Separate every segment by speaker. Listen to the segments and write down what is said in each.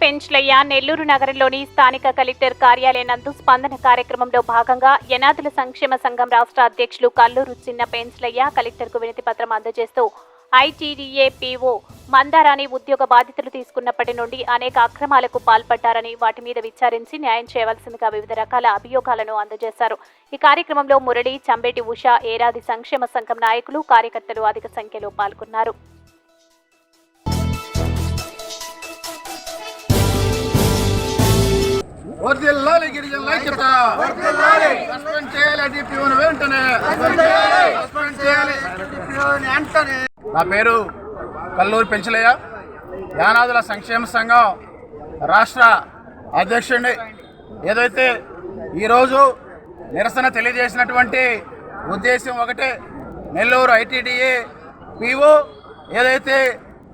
Speaker 1: పెంచ్లయ్య నెల్లూరు నగరంలోని స్థానిక కలెక్టర్ కార్యాలయం నందు స్పందన కార్యక్రమంలో భాగంగా యనాదుల సంక్షేమ సంఘం రాష్ట్ర అధ్యక్షులు కల్లూరు చిన్న పెంచ్లయ్య కలెక్టర్కు వినతి పత్రం అందజేస్తూ ఐటీడీఏ పీఓ మందారాని ఉద్యోగ బాధితులు తీసుకున్నప్పటి నుండి అనేక అక్రమాలకు పాల్పడ్డారని వాటి మీద విచారించి న్యాయం చేయవలసిందిగా వివిధ రకాల అభియోగాలను అందజేశారు. ఈ కార్యక్రమంలో మురళి చంబేటి ఉష ఏరాది సంక్షేమ సంఘం నాయకులు కార్యకర్తలు అధిక సంఖ్యలో పాల్గొన్నారు.
Speaker 2: వర్దిల్లాలి గిరిజనుల ఐక్యత. సస్పెండ్ చేయాలి డిపిఓని వెంటనే. సస్పెండ్ చేయాలి. వెంటనే. నా పేరు కల్లూరి పెంచలయ్య. యానాదుల సంక్షేమ సంఘం రాష్ట్ర అధ్యక్షుడిని. ఏదైతే ఈరోజు నిరసన తెలియజేసినటువంటి ఉద్దేశం ఒకటే నెల్లూరు ఐటీడీఏ పిఓ ఏదైతే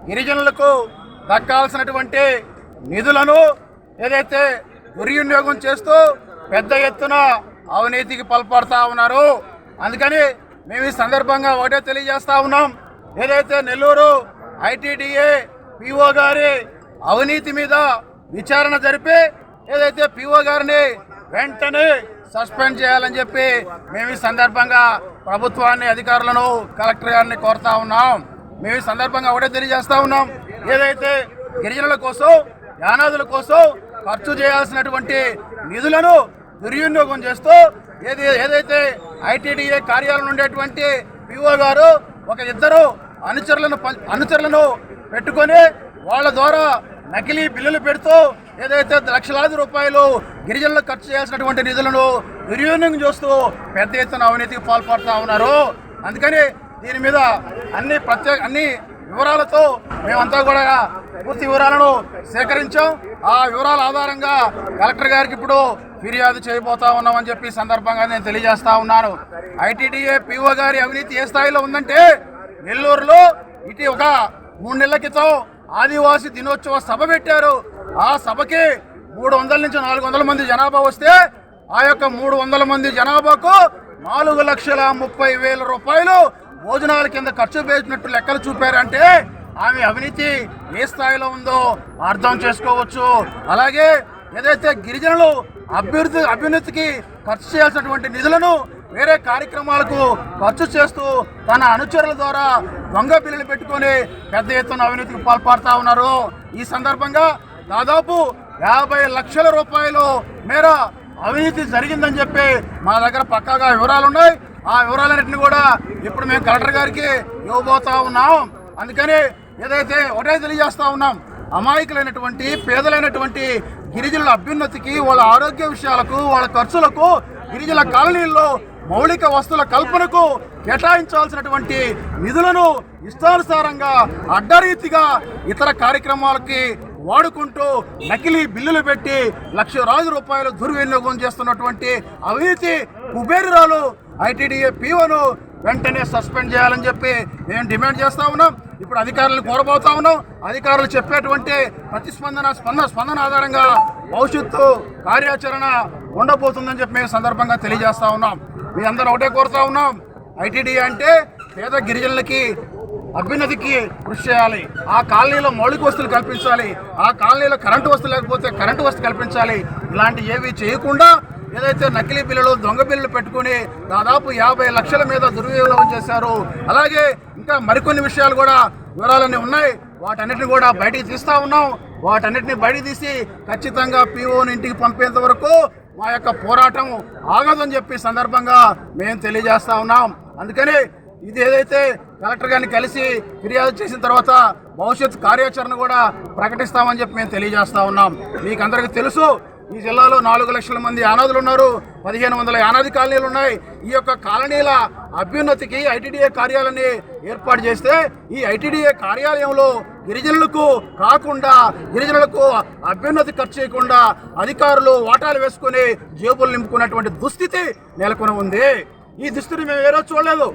Speaker 2: గిరిజనులకు దక్కాల్సినటువంటి నిధులను ఏదైతే దుర్వినియోగం చేస్తూ పెద్ద ఎత్తున అవినీతికి పాల్పడతా ఉన్నారు. అందుకని మేము ఈ సందర్భంగా ఒకటే తెలియజేస్తా ఉన్నాం. ఏదైతే నెల్లూరు ఐటీడీఏ పిఓ గారి అవినీతి మీద విచారణ జరిపి ఏదైతే పిఓ గారిని వెంటనే సస్పెండ్ చేయాలని చెప్పి మేము ఈ సందర్భంగా ప్రభుత్వాన్ని అధికారులను కలెక్టర్ గారిని కోరుతా ఉన్నాం. మేము ఈ సందర్భంగా ఒకటే తెలియజేస్తా ఉన్నాం. ఏదైతే గిరిజనుల కోసం యానాదుల కోసం ఖర్చు చేయాల్సినటువంటి నిధులను దుర్వినియోగం చేస్తూ ఏది ఏదైతే ఐటీడీఏ కార్యాలయం ఉండేటువంటి పిఓ గారు ఒక ఇద్దరు అనుచరులను అనుచరులను పెట్టుకొని వాళ్ళ ద్వారా నకిలీ బిల్లులు పెడుతూ ఏదైతే లక్షలాది రూపాయలు గిరిజనులకు ఖర్చు చేయాల్సినటువంటి నిధులను దుర్వినియోగం చేస్తూ పెద్ద ఎత్తున అవినీతికి పాల్పడుతూ ఉన్నారు. అందుకని దీని మీద అన్ని ప్రత్యేక అన్ని వివరాలతో మేమంతా కూడా పూర్తి వివరాలను సేకరించాం. ఆ వివరాల ఆధారంగా కలెక్టర్ గారికి ఇప్పుడు ఫిర్యాదు చేయబోతా ఉన్నామని చెప్పి సందర్భంగా నేను తెలియజేస్తా ఉన్నాను. ఐటీడీఏ పిఓ గారి అవినీతి ఏ స్థాయిలో ఉందంటే నెల్లూరులో ఇటీ ఒక మూడు నెలల క్రితం ఆదివాసీ దినోత్సవ సభ పెట్టారు. ఆ సభకి మూడు వందల నుంచి నాలుగు వందల మంది జనాభా వస్తే ఆ యొక్క మూడు వందల మంది జనాభాకు నాలుగు లక్షల ముప్పై వేల రూపాయలు భోజనాల కింద ఖర్చు పెట్టినట్టు లెక్కలు చూపారంటే ఆమె అవినీతి ఏ స్థాయిలో ఉందో అర్థం చేసుకోవచ్చు. అలాగే ఏదైతే గిరిజనులు అభివృద్ధి అభ్యున్నతికి ఖర్చు చేయాల్సినటువంటి నిధులను వేరే కార్యక్రమాలకు ఖర్చు చేస్తూ తన అనుచరుల ద్వారా దొంగ బిల్లులు పెట్టుకొని పెద్ద ఎత్తున అవినీతికి పాల్పడుతూ ఉన్నారు. ఈ సందర్భంగా దాదాపు యాభై లక్షల రూపాయలు మేర అవినీతి జరిగిందని చెప్పి మా దగ్గర పక్కాగా వివరాలు ఉన్నాయి ఆ వివరాలన్నింటినీ కూడా ఇప్పుడు మేము కలెక్టర్ గారికి ఇవ్వబోతా ఉన్నాం. అందుకని ఏదైతే ఒకటే తెలియజేస్తా ఉన్నాం అమాయకులైనటువంటి పేదలైనటువంటి గిరిజనుల అభ్యున్నతికి వాళ్ళ ఆరోగ్య విషయాలకు వాళ్ళ ఖర్చులకు గిరిజనుల కాలనీల్లో మౌలిక వస్తువుల కల్పనకు కేటాయించాల్సినటువంటి నిధులను ఇష్టానుసారంగా అడ్డరీతిగా ఇతర కార్యక్రమాలకి వాడుకుంటూ నకిలీ బిల్లులు పెట్టి లక్షలాది రూపాయలు దుర్వినియోగం చేస్తున్నటువంటి అవినీతి కుబేరురాలు ఐటీడీఏ పీఓను వెంటనే సస్పెండ్ చేయాలని చెప్పి మేము డిమాండ్ చేస్తా ఉన్నాం. ఇప్పుడు అధికారులను కోరబోతా ఉన్నాం. అధికారులు చెప్పేటువంటి ప్రతిస్పందన స్పందన స్పందన ఆధారంగా భవిష్యత్తు కార్యాచరణ ఉండబోతుందని చెప్పి మేము సందర్భంగా తెలియజేస్తా ఉన్నాం. మీ అందరూ ఒకటే కోరుతా ఉన్నాం. ఐటీడీ అంటే పేద గిరిజనులకి అభ్యున్నతికి కృషి చేయాలి. ఆ కాలనీలో మౌలిక వస్తువులు కల్పించాలి. ఆ కాలనీలో కరెంటు వస్తువు లేకపోతే కరెంటు వస్తువు కల్పించాలి. ఇలాంటి ఏవి చేయకుండా ఏదైతే నకిలీ బిల్లులు దొంగ బిల్లులు పెట్టుకుని దాదాపు యాభై లక్షల మీద దుర్వినియోగం చేశారు అలాగే ఇంకా మరికొన్ని విషయాలు కూడా వివరాలన్నీ ఉన్నాయి. వాటన్నిటిని కూడా బయటికి తీస్తూ ఉన్నాం. వాటన్నిటిని బయట తీసి ఖచ్చితంగా పీఓని ఇంటికి పంపేంత వరకు మా యొక్క పోరాటం ఆగదని చెప్పి సందర్భంగా మేము తెలియజేస్తా ఉన్నాం. అందుకని ఇది ఏదైతే కలెక్టర్ గారిని కలిసి ఫిర్యాదు చేసిన తర్వాత భవిష్యత్ కార్యాచరణ కూడా ప్రకటిస్తామని చెప్పి మేము తెలియజేస్తా ఉన్నాం. మీకు అందరికీ తెలుసు ఈ జిల్లాలో నాలుగు లక్షల మంది అనాథులు ఉన్నారు పదిహేను వందల అనాది కాలనీలు ఉన్నాయి. ఈ యొక్క కాలనీల అభ్యున్నతికి ఐటీడీఏ కార్యాలయాన్ని ఏర్పాటు చేస్తే ఈ ఐటీడీఏ కార్యాలయంలో గిరిజనులకు కాకుండా గిరిజనులకు అభ్యున్నతి ఖర్చు చేయకుండా అధికారులు వాటాలు వేసుకుని జేబులు నింపుకున్నటువంటి దుస్థితి నెలకొని ఉంది ఈ దుస్థితిని మేము ఏ రోజు చూడలేదు.